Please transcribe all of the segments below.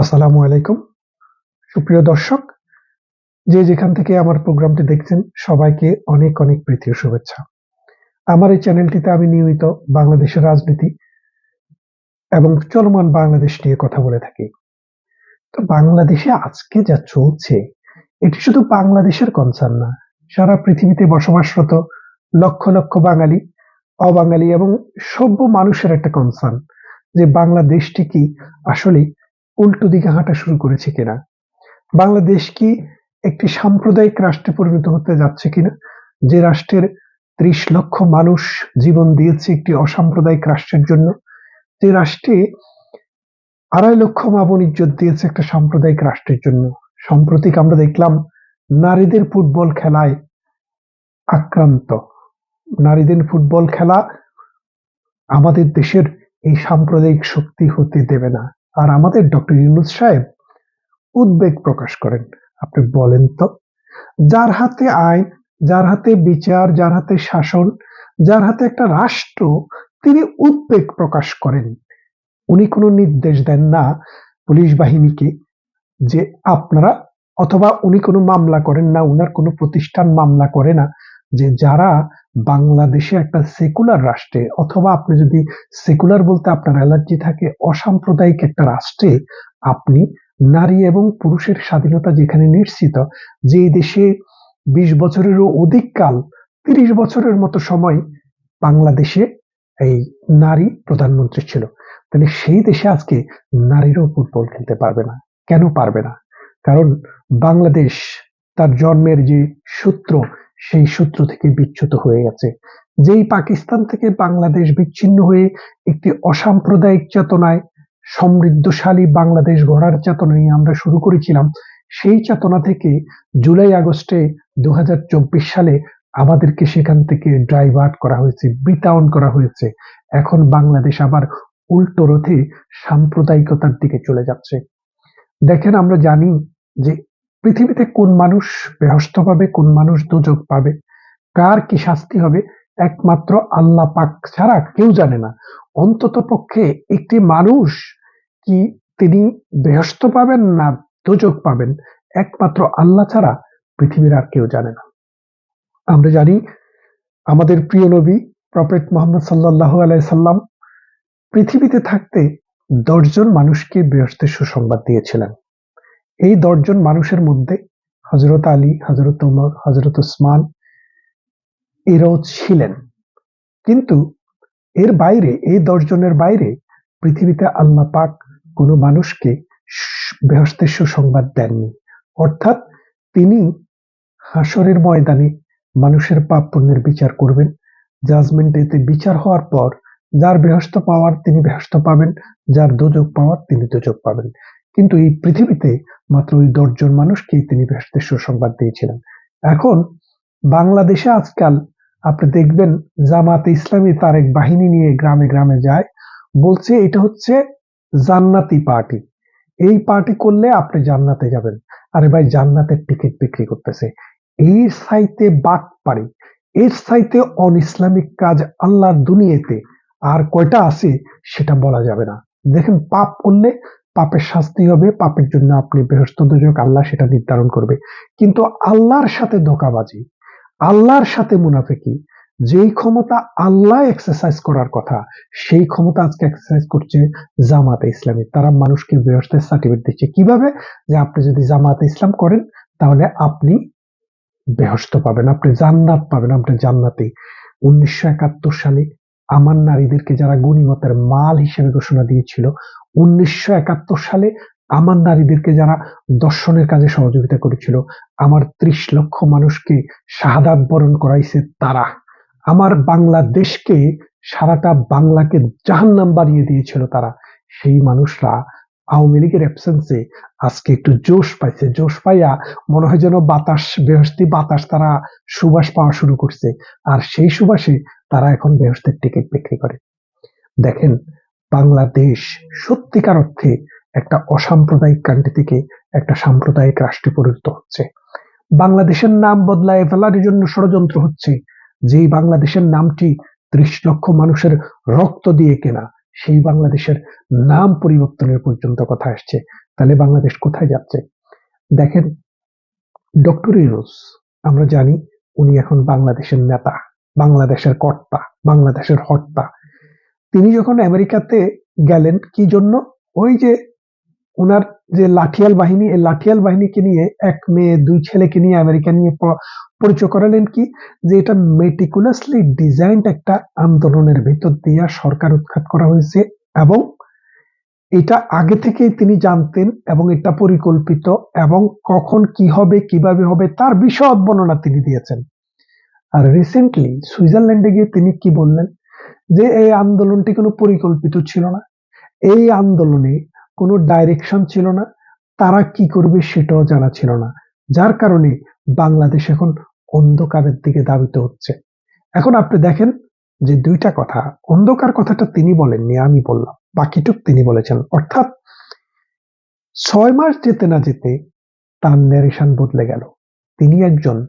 আসসালামু আলাইকুম। সুপ্রিয় দর্শক, যে যেখান থেকে আমার প্রোগ্রামটি দেখছেন, সবাইকে অনেক অনেক প্রীতি শুভেচ্ছা। আমার এই চ্যানেলটিতে আমি নিয়মিত বাংলাদেশের রাজনীতি এবং চলমান বাংলাদেশ নিয়ে কথা বলে থাকি। তো বাংলাদেশে আজকে যা চলছে, এটি শুধু বাংলাদেশের কনসার্ন না, সারা পৃথিবীতে বসবাসরত লক্ষ লক্ষ বাঙালি, অবাঙালি এবং সভ্য মানুষের একটা কনসার্ন যে বাংলাদেশটি কি আসলে উল্টো দিকে হাঁটা শুরু করেছে কিনা? বাংলাদেশ কি একটি সাম্প্রদায়িক রাষ্ট্রে পরিণত হতে যাচ্ছে কিনা? যে রাষ্ট্রের ত্রিশ লক্ষ মানুষ জীবন দিয়েছে একটি অসাম্প্রদায়িক রাষ্ট্রের জন্য, যে রাষ্ট্রে আড়াই লক্ষ মা বোন ইজ্জত দিয়েছে একটা সাম্প্রদায়িক রাষ্ট্রের জন্য। সাম্প্রতিক আমরা দেখলাম, নারীদের ফুটবল খেলায় আক্রান্ত। নারীদের ফুটবল খেলা আমাদের দেশের এই সাম্প্রদায়িক শক্তি হতে দেবে না। আর আমাদের ডক্টর ইউনুস সাহেব উদ্বেগ প্রকাশ করেন। আপনি বলেন তো, যার হাতে আইন, যার হাতে বিচার, যার হাতে শাসন, যার হাতে একটা রাষ্ট্র, তিনি উদ্বেগ প্রকাশ করেন। উনি কোনো নির্দেশ দেন না পুলিশ বাহিনীকে যে আপনারা, অথবা উনি কোনো মামলা করেন না, উনার কোনো প্রতিষ্ঠান মামলা করে না। যে যারা বাংলাদেশে একটা সেকুলার রাষ্ট্রে অথবা আপনি যদি সেকুলার বলতে আপনার অ্যালার্জি থাকে, অসাম্প্রদায়িক একটা রাষ্ট্রে, আপনি নারী এবং পুরুষের স্বাধীনতা যেখানে নিশ্চিত যে দেশে বিশ বছরেরও অধিক কাল, তিরিশ বছরের মতো সময় বাংলাদেশে এই নারী প্রধানমন্ত্রী ছিল, তাহলে সেই দেশে আজকে নারীরাও ফুটবল খেলতে পারবে না। কেন পারবে না? কারণ বাংলাদেশ তার জন্মের যে সূত্র সেই সূত্র থেকে বিচ্যুত হয়ে গেছে, যেই পাকিস্তান থেকে বাংলাদেশ বিচ্ছিন্ন হয়ে একটি অসাম্প্রদায়িক চেতনায় সমৃদ্ধশালী বাংলাদেশ গড়ার চেতনা নিয়ে আমরা শুরু করেছিলাম, সেই চেতনা থেকে জুলাই আগস্টে দু হাজার চব্বিশ সালে আমাদেরকে সেখান থেকে ড্রাইভার্ট করা হয়েছে, বিতাউন করা হয়েছে। এখন বাংলাদেশ আবার উল্টো রথে সাম্প্রদায়িকতার দিকে চলে যাচ্ছে। দেখেন, আমরা জানি যে পৃথিবীতে কোন মানুষ বেহস্ত পাবে, কোন মানুষ দুযোগ পাবে? কার কি শাস্তি হবে? একমাত্র আল্লাহ পাক ছাড়া কেউ জানে না। অন্তত পক্ষে একটি মানুষ কি তিনি বেহস্ত পাবেন না দুযোগ পাবেন? একমাত্র আল্লাহ ছাড়া পৃথিবীর আর কেউ জানে না। আমরা জানি, আমাদের প্রিয় নবী, প্রফেট মোহাম্মদ সাল্লাহ আলাইসাল্লাম পৃথিবীতে থাকতে দশজন মানুষকে বেহস্তের সুসংবাদ দিয়েছিলেন। এই দশজন মানুষের মধ্যে হজরত আলী হজরত উমর হজরত উসমান, এরাও ছিলেন। কিন্তু এর বাইরে, এই দশজনের বাইরে পৃথিবীতে আল্লাহ পাক কোনো মানুষকে বেহস্তের সুসংবাদ দেননি। অর্থাৎ তিনি হাসরের ময়দানে মানুষের পাপ পুণ্যের বিচার করবেন। জাজমেন্ট এতে বিচার হওয়ার পর যার বেহস্ত পাওয়ার তিনি বেহস্ত পাবেন, যার দুযোগ পাওয়ার তিনি দুযোগ পাবেন। কিন্তু এই পৃথিবীতে মাত্র ওই দশজন মানুষকেই তিনি বেহস্তের সুসংবাদ দিয়েছিলেন। এখন বাংলাদেশে আজকাল আপনি দেখবেন জামাতে ইসলামী তার এক বাহিনী নিয়ে গ্রামে গ্রামে যায়, বলছে এটা হচ্ছে জান্নাতি পার্টি। এই পার্টি করলে আপনি জান্নাতে যাবেন। আরে ভাই জান্নাতের টিকিট বিক্রি করতেছে। এই সাইতে বাদ পারি, এর সাইতে অন ইসলামিক কাজ আল্লাহর দুনিয়াতে আর কয়টা আছে সেটা বলা যাবে না। দেখেন পাপ করলে পাপের শাস্তি হবে, পাপের জন্য আপনি দুজক আল্লাহ সেটা নির্ধারণ করবে। কিন্তু আল্লাহর সাথে ধোকাবাজি, আল্লাহর সাথে মুনাফেকি, যেই ক্ষমতা আল্লাহ এক্সারসাইজ করার কথা, সেই ক্ষমতা আজকে এক্সারসাইজ করছে জামাতে ইসলামী। তারা মানুষকে বৃহস্পের সার্টিফিকেট দিচ্ছে। কীভাবে? যে আপনি যদি জামাতে ইসলাম করেন, তাহলে আপনি বেহস্ত পাবেন, আপনি জান্নাত পাবেন। আপনি জান্নাতে। উনিশশো একাত্তর সালে আমার নারীদেরকে যারা গণিমতের মাল হিসেবে ঘোষণা দিয়েছিল, উনিশশো একাত্তর সালে আমার নারীদেরকে যারা দর্শনের কাজে সহযোগিতা করেছিল, আমার ত্রিশ লক্ষ মানুষকে শাহাদাত বরণ করাইছে তারা। আমার বাংলাদেশকে সারাটা বাংলাকে জাহান্নাম বানিয়ে দিয়েছিল তারা। সেই মানুষরা আওয়ামী লীগের অ্যাবসেন্সে আজকে একটু জোশ পাইছে, জোশ পাইয়া মনে হয় যেন বাতাস বেহস্তি বাতাস তারা সুবাস পাওয়া শুরু করছে। আর সেই সুবাসে তারা এখন বেহস্তের টিকিট বিক্রি করে। দেখেন, বাংলাদেশ সত্যিকার অর্থে একটা অসাম্প্রদায়িক কান্ট্রি থেকে একটা সাম্প্রদায়িক রাষ্ট্রে পরিণত হচ্ছে। বাংলাদেশের নাম বদলায় ফেলার জন্য ষড়যন্ত্র হচ্ছে, যেই বাংলাদেশের নামটি ত্রিশ লক্ষ মানুষের রক্ত দিয়ে কেনা, সেই বাংলাদেশের নাম পরিবর্তনের পর্যন্ত কথা আসছে। তাহলে বাংলাদেশ কোথায় যাচ্ছে? দেখেন ডক্টর ইউনুস, আমরা জানি উনি এখন বাংলাদেশের নেতা। বাংলাদেশের কর্তা, বাংলাদেশের হর্তা। তিনি যখন আমেরিকাতে গেলেন, কি জন্য? ওই যে ওনার যে লাঠিয়াল বাহিনী, এই লাঠিয়াল বাহিনীকে নিয়ে এক মেয়ে, দুই ছেলেকে নিয়ে আমেরিকা নিয়ে পরিচয় করালেন কি? যে এটা মেটিকুলাসলি ডিজাইনড একটা আন্দোলনের ভিতর দিয়ে সরকার উৎখাত করা হয়েছে এবং এটা আগে থেকেই তিনি জানতেন এবং এটা পরিকল্পিত এবং কখন কি হবে, কীভাবে হবে, তার বিশদ বর্ণনা তিনি দিয়েছেন। আর রিসেন্টলি সুইজারল্যান্ডে গিয়ে তিনি কি বললেন? যে এই আন্দোলনটি কোনো পরিকল্পিত ছিল না। এই আন্দোলনে কোনো ডাইরেকশন ছিল না। তারা কি করবে সেটাও জানা ছিল না। যার কারণে বাংলাদেশ এখন অন্ধকারের দিকে ধাবিত হচ্ছে। এখন আপনি দেখেন যে দুইটা কথা। অন্ধকার কথাটা তিনি বলেননি, আমি বললাম। বাকিটুক তিনি বলেছেন। অর্থাৎ ছয় মাস যেতে না যেতে তার ন্যারেশন বদলে গেল। তিনি একজন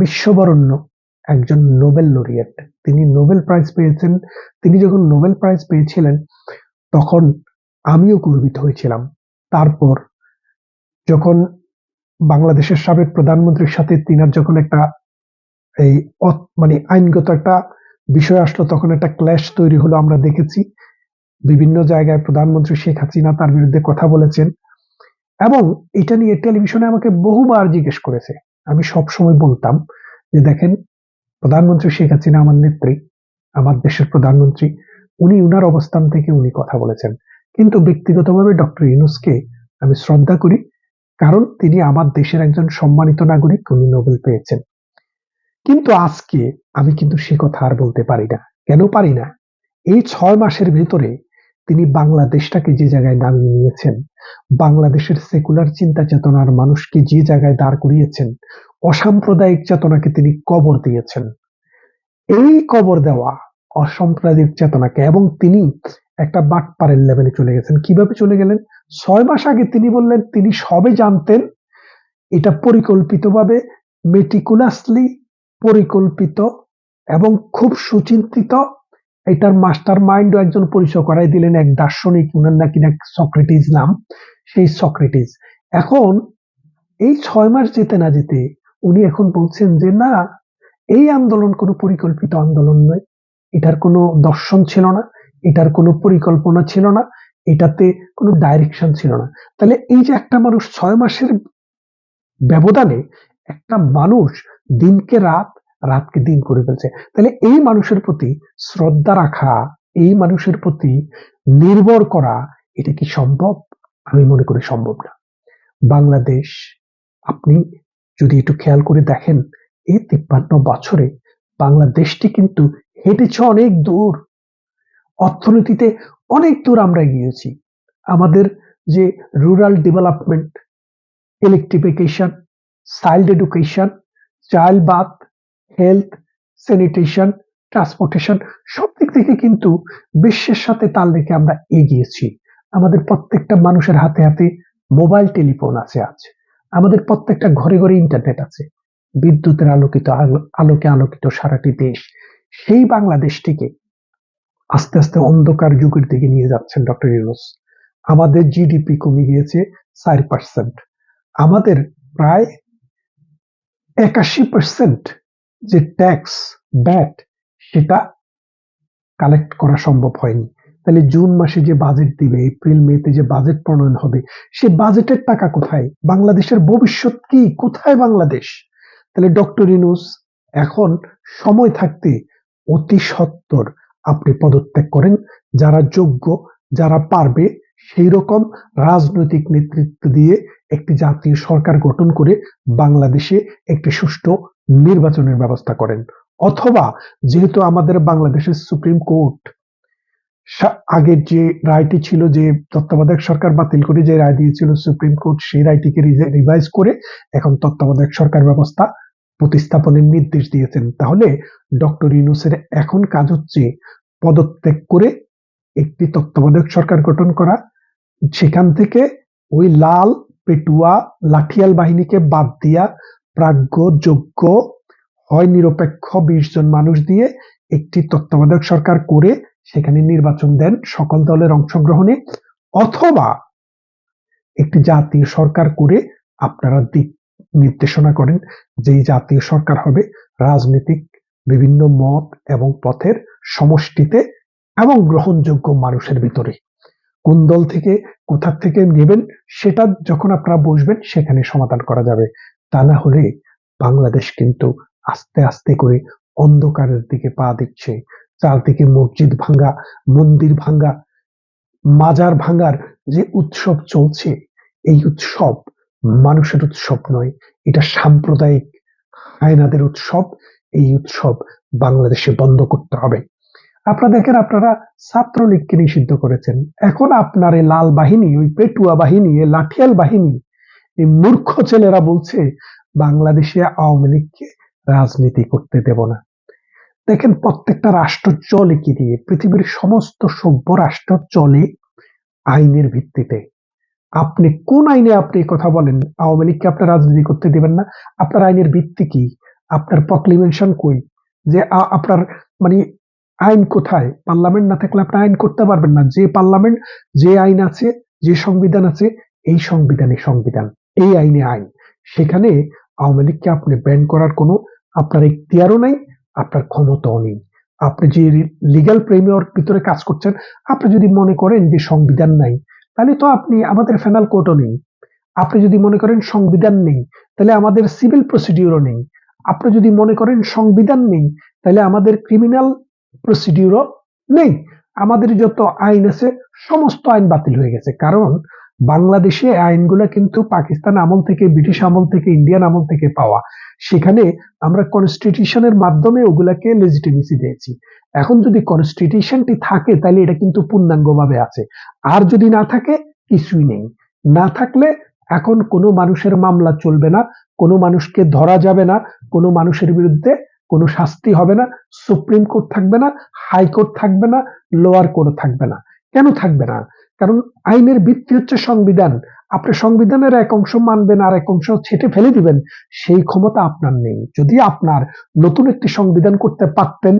বিশ্ববরণ্য একজন নোবেল লরিয়েট তিনি নোবেল প্রাইজ পেয়েছেন। তিনি যখন নোবেল প্রাইজ পেয়েছিলেন, তখন আমিও গর্বিত হয়েছিলাম। তারপর যখন বাংলাদেশের সাবেক প্রধানমন্ত্রীর সাথে তিনার যখন একটা এই মানে আইনগত একটা বিষয় আসলো, তখন একটা ক্ল্যাশ তৈরি হলো আমরা দেখেছি। বিভিন্ন জায়গায় প্রধানমন্ত্রী শেখ হাসিনা তার বিরুদ্ধে কথা বলেছেন। এবং এটা নিয়ে টেলিভিশনে আমাকে বহুবার জিজ্ঞেস করেছে। আমি সব সময় বলতাম যে দেখেন প্রধানমন্ত্রী শেখ হাসিনা আমার নেত্রী, আমার দেশের প্রধানমন্ত্রী, উনি উনার অবস্থান থেকে উনি কথা বলেছেন। কিন্তু ব্যক্তিগতভাবে ডক্টর ইউনুসকে আমি শ্রদ্ধা করি, কারণ তিনি আমার দেশের একজন সম্মানিত নাগরিক, উনি নোবেল পেয়েছেন। কিন্তু আজকে আমি কিন্তু সে কথা আর বলতে পারি না। কেন পারি না? এই ছয় মাসের ভেতরে তিনি বাংলাদেশটাকে যে জায়গায় নামিয়ে নিয়েছেন, বাংলাদেশের সেকুলার চিন্তা চেতনার মানুষকে যে জায়গায় দাঁড় করিয়েছেন অসাম্প্রদায়িক চেতনাকে তিনি কবর দিয়েছেন। এই কবর দেওয়া অসাম্প্রদায়িক চেতনাকে এবং তিনি একটা বাটপারের লেভেলে চলে গেছেন। কীভাবে চলে গেলেন? ছয় মাস আগে তিনি বললেন, তিনি সবে জানতেন এটা পরিকল্পিতভাবে মেটিকুলাসলি পরিকল্পিত এবং খুব সুচিন্তিত। এটার মাস্টার মাইন্ডও একজন পরিচয় করাই দিলেন, এক দার্শনিক, উনার নাকি না সক্রেটিস নাম, সেই সক্রেটিস। এখন এই ছয় মাস যেতে না যেতে উনি এখন বলছেন যে, না, এই আন্দোলন কোনো পরিকল্পিত আন্দোলন নয়। এটার কোনো দর্শন ছিল না, এটার কোনো পরিকল্পনা ছিল না, এটাতে কোনো ডাইরেকশন ছিল না। তাহলে এই যে একটা মানুষ ছয় মাসের ব্যবধানে একটা মানুষ দিনকে রাত, রাতকে দিন করে ফেলছে। তাহলে এই মানুষের প্রতি শ্রদ্ধা রাখা, এই মানুষের প্রতি নির্ভর করা, এটা কি সম্ভব? আমি মনে করি সম্ভব না। বাংলাদেশ, আপনি যদি একটু খেয়াল করে দেখেন, এই তিপ্পান্ন বছরে বাংলাদেশটি কিন্তু হেঁটেছে অনেক দূর। অর্থনীতিতে অনেক দূর আমরা গিয়েছি। আমাদের যে rural development electrification child education child birth health sanitation transportation সব দিক থেকে কিন্তু বিশ্বের সাথে তাল রেখে আমরা এগিয়েছি। আমাদের প্রত্যেকটা মানুষের হাতে হাতে মোবাইল টেলিফোন আছে আজ। আমাদের প্রত্যেকটা ঘরে ঘরে ইন্টারনেট আছে। বিদ্যুতের আলোকিত আলোকে আলোকিত সারাটি দেশ। সেই বাংলাদেশটিকে আস্তে আস্তে অন্ধকার যুগের দিকে নিয়ে যাচ্ছেন ডক্টর ইউনুস। আমাদের জিডিপি কমে গিয়েছে চার পার্সেন্ট আমাদের প্রায় একাশি পার্সেন্ট যে ট্যাক্স ব্যাট সেটা কালেক্ট করা সম্ভব হয়নি। তাহলে জুন মাসে যে বাজেট দিবে, এপ্রিল মেতে যে বাজেট প্রণয়ন হবে, সে বাজেটের টাকা কোথায়? বাংলাদেশের ভবিষ্যৎ কি? কোথায় বাংলাদেশ? তাহলে ডক্টর ইনুস, এখন সময় থাকতে অতি সত্বর আপনি পদত্যাগ করেন। যারা যোগ্য, যারা পারবে, সেই রকম রাজনৈতিক নেতৃত্ব দিয়ে একটি জাতীয় সরকার গঠন করে বাংলাদেশে একটি সুষ্ঠু নির্বাচনের ব্যবস্থা করেন। অথবা যেহেতু আমাদের বাংলাদেশের সুপ্রিম কোর্ট আগের যে রায়টি ছিল যে তত্ত্বাবধায়ক সরকার বাতিল করে যে রায় দিয়েছিল সুপ্রিম কোর্ট, সেই রায়টিকে রিভাইজ করে এখন তত্ত্বাবধায়ক সরকার ব্যবস্থা প্রতিস্থাপনের নির্দেশ দিয়েছেন। তাহলে ডক্টর ইউনুসের এখন কাজ হচ্ছে পদত্যাগ করে একটি তত্ত্বাবধায়ক সরকার গঠন করা। সেখান থেকে ওই লাল পেটুয়া লাঠিয়াল বাহিনীকে বাদ দিয়া প্রাজ্ঞ, যোগ্য, হয় নিরপেক্ষ বিশ জন মানুষ দিয়ে একটি তত্ত্বাবধায়ক সরকার করে সেখানে নির্বাচন দেন সকল দলের অংশগ্রহণে অথবা একটি জাতীয় সরকার করে আপনারা দিক নির্দেশনা করেন যে জাতীয় সরকার হবে রাজনৈতিক বিভিন্ন মত এবং পথের সমষ্টিতে এবং গ্রহণযোগ্য মানুষের ভিতরে। কোন দল থেকে, কোথা থেকে নেবেন সেটা যখন আপনারা বসবেন সেখানে সমাধান করা যাবে। তা না হলে বাংলাদেশ কিন্তু আস্তে আস্তে করে অন্ধকারের দিকে পা দিচ্ছে। চারদিকে মসজিদ ভাঙ্গা, মন্দির ভাঙ্গা, মাজার ভাঙ্গার যে উৎসব চলছে, এই উৎসব মানুষের উৎসব নয়, এটা সাম্প্রদায়িক হায়নাদের উৎসব, এই উৎসব বাংলাদেশে বন্ধ করতে হবে। আপনারা দেখেন, আপনারা ছাত্রলীগকে নিষিদ্ধ করেছেন। এখন আপনার এই লাল বাহিনী, ওই পেটুয়া বাহিনী, এই লাঠিয়াল বাহিনী, এই মূর্খ ছেলেরা বলছে, বাংলাদেশে আওয়ামী লীগকে রাজনীতি করতে দেব না। দেখেন প্রত্যেকটা রাষ্ট্র চলে কি দিয়ে? পৃথিবীর সমস্ত সভ্য রাষ্ট্র চলে আইনের ভিত্তিতে। আপনি কোন আইনে আপনি কথা বলেন? আওয়ামী লীগকে আপনার রাজনীতি করতে দেবেন না। আপনার আইনের ভিত্তি কি? আপনার প্রক্লিমেশন কই? যে আপনার মানে আইন কোথায়? পার্লামেন্ট না থাকলে আপনি আইন করতে পারবেন না। যে পার্লামেন্ট, যে আইন আছে, যে সংবিধান আছে, এই সংবিধানে সংবিধান। এই আইনে আইন। সেখানে আওয়ামী লীগকে আপনি ব্যান করার কোনো আপনার এখতিয়ারও নাই আপনার ক্ষমতাও নেই। আপনি যে লিগ্যাল প্রেমিয়র ভিতরে কাজ করছেন, আপনি যদি মনে করেন যে সংবিধান নাই, তাহলে তো আপনি, আমাদের ফেনাল কোর্টও নেই। আপনি যদি মনে করেন সংবিধান নেই, তাহলে আমাদের সিভিল প্রসিডিউরও নেই। আপনি যদি মনে করেন সংবিধান নেই, তাহলে আমাদের ক্রিমিনাল প্রসিডিউরও নেই। আমাদের যত আইন আছে, সমস্ত আইন বাতিল হয়ে গেছে। কারণ বাংলাদেশে আইনগুলো কিন্তু পাকিস্তান আমল থেকে, ব্রিটিশ আমল থেকে, ইন্ডিয়ান আমল থেকে পাওয়া। সেখানে আমরা কনস্টিটিউশনের মাধ্যমে ওগুলাকে লেজিটিমেসি দিয়েছি। এখন যদি কনস্টিটিউশনটি থাকে, তাহলে এটা কিন্তু পূর্ণাঙ্গভাবে আছে। আর যদি না থাকে, কিছুই নেই। না থাকলে এখন কোনো মানুষের মামলা চলবে না, কোনো মানুষকে ধরা যাবে না, কোনো মানুষের বিরুদ্ধে কোনো শাস্তি হবে না, সুপ্রিম কোর্ট থাকবে না, হাইকোর্ট থাকবে না লোয়ার কোর্ট থাকবে না। কেন থাকবে না? কারণ আইনের ভিত্তি হচ্ছে সংবিধান। আপনি সংবিধানের এক অংশ মানবেন আর এক অংশ ছেটে ফেলে দিবেন, সেই ক্ষমতা আপনার নেই। যদি আপনার নতুন একটি সংবিধান করতে পারতেন,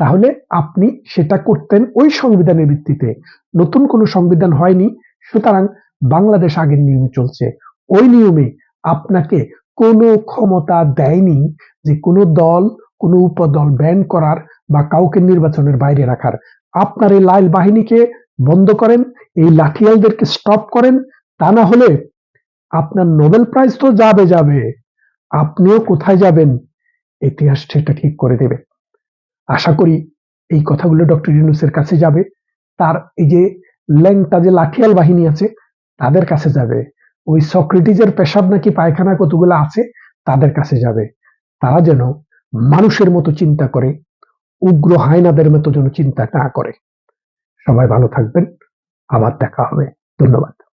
তাহলে আপনি সেটা করতেন ওই সংবিধানের ভিত্তিতে। নতুন কোনো সংবিধান হয়নি, সুতরাং বাংলাদেশ আগের নিয়মে চলছে। ওই নিয়মে আপনাকে কোনো ক্ষমতা দেয়নি যে কোনো দল, কোনো উপদল ব্যান করার বা কাউকে নির্বাচনের বাইরে রাখার। আপনার এই লাইল বাহিনীকে বন্ধ করেন, এই লাঠিয়ালদেরকে স্টপ করেন, তা না হলে আপনার নোবেল প্রাইজ তো যাবে যাবে, আপনিও কোথায় যাবেন? ইতিহাস সেটা ঠিক করে দেবে। আশা করি এই কথাগুলো ডক্টর ইউনুসের কাছে যাবে, তার এই যে ল্যাংটা যে লাঠিয়াল বাহিনী আছে, তাদের কাছে যাবে। ওই সক্রেটিজের পেশাব নাকি পায়খানা কতগুলো আছে, তাদের কাছে যাবে। তারা যেন মানুষের মতো চিন্তা করে, উগ্র হায়নাদের মতো যেন চিন্তা না করে। সবাই ভালো থাকবেন। আবার দেখা হবে। ধন্যবাদ।